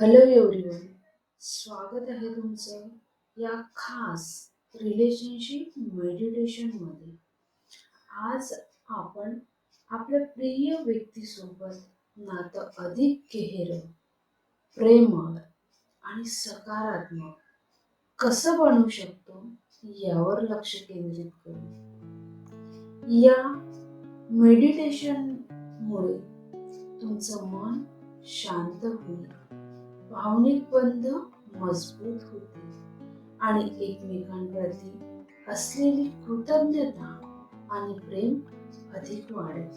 Hello everyone. स्वागत आहे तुमचं या खास रिलेशनशिप मेडिटेशनमध्ये आज आपण आपल्या प्रिय व्यक्तीसोबत नातं अधिक गहिरं प्रेमळ आणि सकारात्मक कसं बनवू शकतो यावर लक्ष केंद्रित करू. या मेडिटेशनमुळे तुमचं मन शांत होईल. भावनिक बंध मजबूत होते आणि एकमेकांप्रती असलेली कृतज्ञता आणि प्रेम अधिक वाढेल.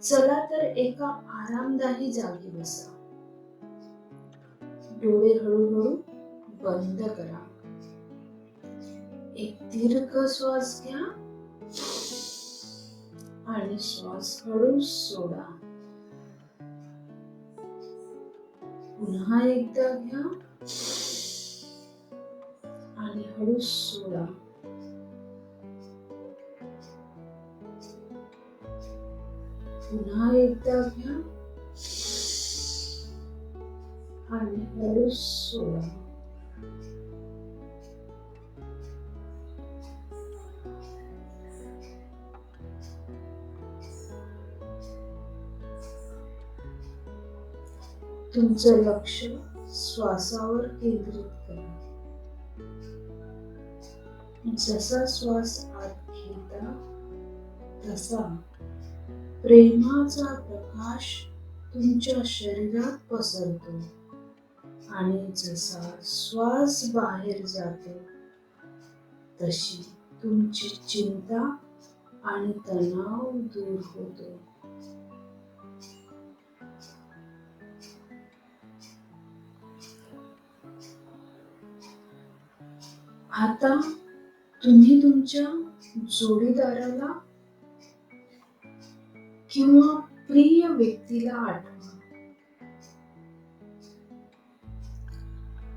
चला तर एका आरामदायी जागी बसा. डोळे हळूहळू बंद करा. एक दीर्घ श्वास घ्या आणि श्वास हळू सोडा. पुन्हा एकदा घ्या. आणि हळू सोडा. पुन्हा एकदा घ्या. आणि हळू सोडा. तुमचं लक्ष श्वासावर केंद्रित करा. जसा श्वास आत घेता तसा प्रेमाचा प्रकाश तुमच्या शरीरात पसरतो. आणि जसा श्वास बाहेर जातो तशी तुमची चिंता आणि तणाव दूर होतो. आता तुम्ही तुमच्या जोडीदाराला किंवा प्रिय व्यक्तीला आठवा.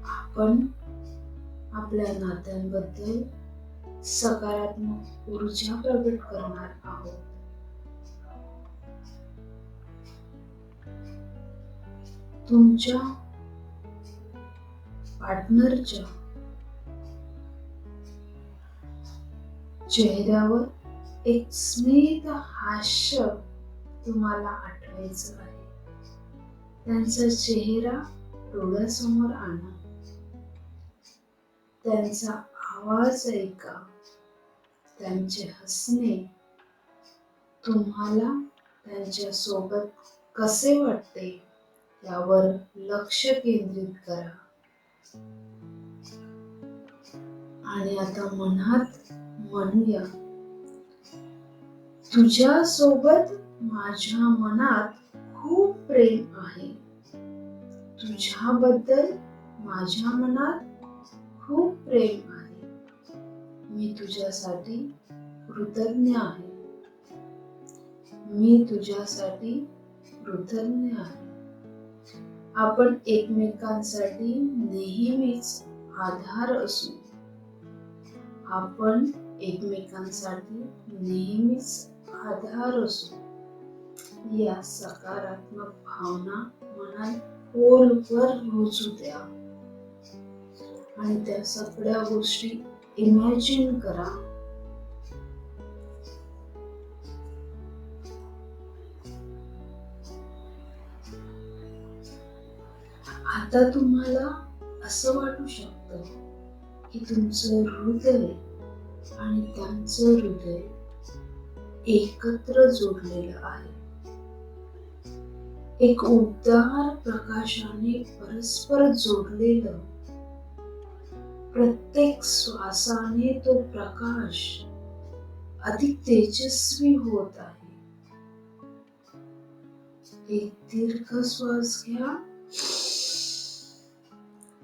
आपण आपल्या नात्यांबद्दल सकारात्मक ऊर्जा प्रकट करणार आहोत. तुमच्या पार्टनरच्या चेहऱ्यावर एक स्मित हास्य तुम्हाला आठवायचं आहे. त्यांचा चेहरा डोळ्यासमोर आणा. त्यांचा आवाज ऐका. त्यांचे हसणे. तुम्हाला त्यांच्यासोबत कसे वाटते यावर लक्ष केंद्रित करा. आणि आता मनात म्हणूया तुझ्या सोबत माझ्या मनात खूप प्रेम आहे. तुझ्याबद्दल माझ्या मनात खूप प्रेम आहे. मी तुझ्यासाठी कृतज्ञ आहे. मी तुझ्यासाठी कृतज्ञ आहे. आपण एकमेकांसाठी नेहमीच आधार असू. आपण एकमेकांसाठी नेहमीच आधार असो या सकारात्मक भावना मनात खोलवर रुजू द्या. आणि त्या सगळ्या गोष्टी इमॅजिन करा. आता तुम्हाला असं वाटू शकतं की तुमचं हृदय आणि त्यांचं हृदय एकत्र जोडलेलं आहे. एक उद्दार प्रकाशाने परस्पर जोडलेलं प्रत्येक श्वासाने तो प्रकाश अधिक तेजस्वी होत आहे. एक दीर्घ श्वास घ्या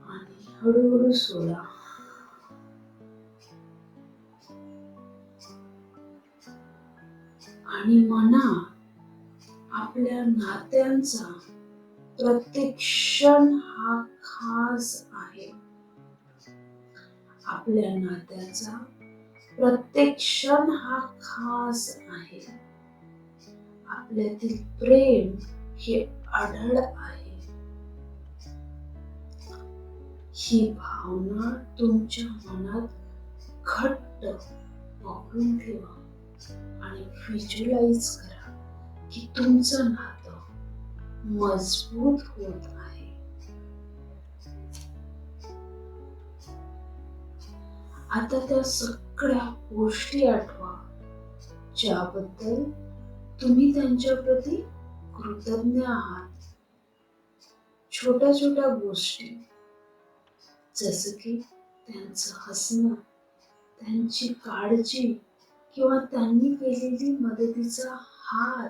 आणि हळूहळू सोडा. आणि मना आपल्या नात्यांचा प्रत्येक क्षण हा खास आहे. आपल्या नात्याचा प्रत्येक क्षण हा खास आहे. आपल्यातील प्रेम हे आढळ आहे. ही भावना तुमच्या मनात घट्ट पकडून ठेवा. आणि व्हिज्युलाइज करा की तुमचं नातं मजबूत होत आहे. आता त्या सगळ्या गोष्टी आठवा ज्याबद्दल तुम्ही त्यांच्या प्रती कृतज्ञ आहात. छोट्या छोट्या गोष्टी जसं की त्यांचं हसणं त्यांची काळजी किंवा त्यांनी केलेली मदतीचा हात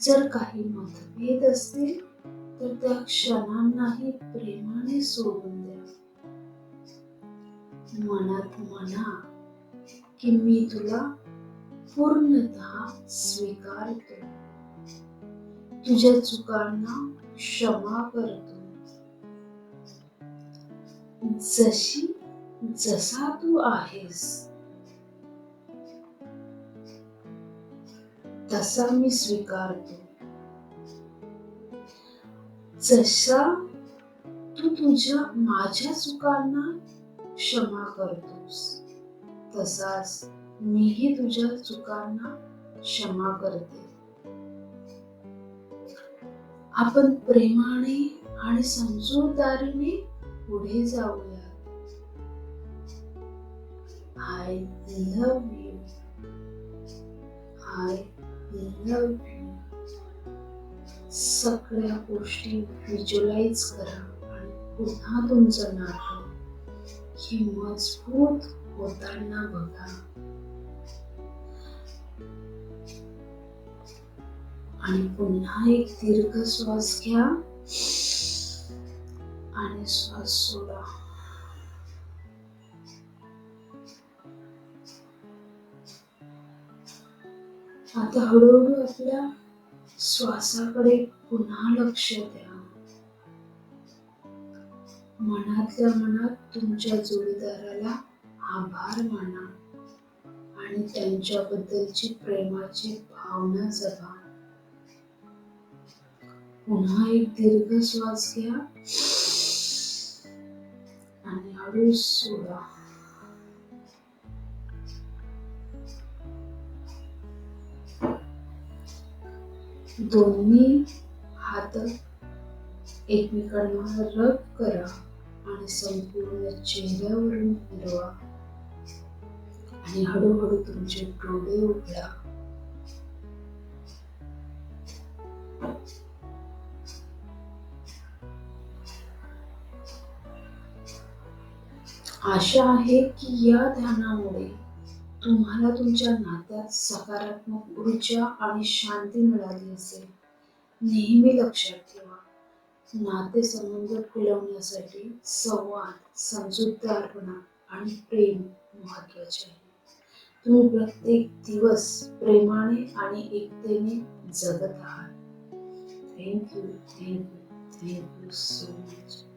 जर काही मतभेद असतील तर त्या क्षणांनाही प्रेमाने सोडून द्या. मनात म्हणा की मी तुला पूर्णतः स्वीकारतो. तुझ्या चुकांना क्षमा करतो. जशी जसा तू आहेस तसा मी स्वीकारतो. जसा तू तुझ्या माझ्या चुकांना क्षमा करतोस तसाच मीही तुझ्या चुकांना क्षमा करते. आपण प्रेमाने आणि समजूतदारीने पुढे जाऊया. आय लव्ह यू आय सगळ्या गोष्टी व्हिज्युलाइज करा आणि पुन्हा तुमचं नातं हे मजबूत होताना बघा. आणि पुन्हा एक दीर्घ श्वास घ्या आणि श्वास सोडा. आता हळूहळू आपल्या श्वासाकडे पुन्हा लक्ष द्या. मनातल्या मनात तुमच्या जोडीदाराला आभार माना आणि त्यांच्याबद्दलची प्रेमाची भावना जगा पुन्हा एक दीर्घ श्वास घ्या आणि हळू सोडा. दोन्ही हात एकमेकांना रब करा आणि संपूर्ण चेहऱ्यावरून फिरवा. आणि हळूहळू तुमचे डोळे उघडा. आशा आहे की या ध्यानामुळे तुम्हाला तुमच्या नात्यात सकारात्मक ऊर्जा आणि शांती मिळाली असेल. नेहमी लक्षात ठेवा नातेसंबंध फुलवण्यासाठी संवाद समजूतदारपणा आणि प्रेम महत्त्वाचे आहे. तुम्ही प्रत्येक दिवस प्रेमाने आणि एकतेने जगत आहात. Thank you thank you thank you so much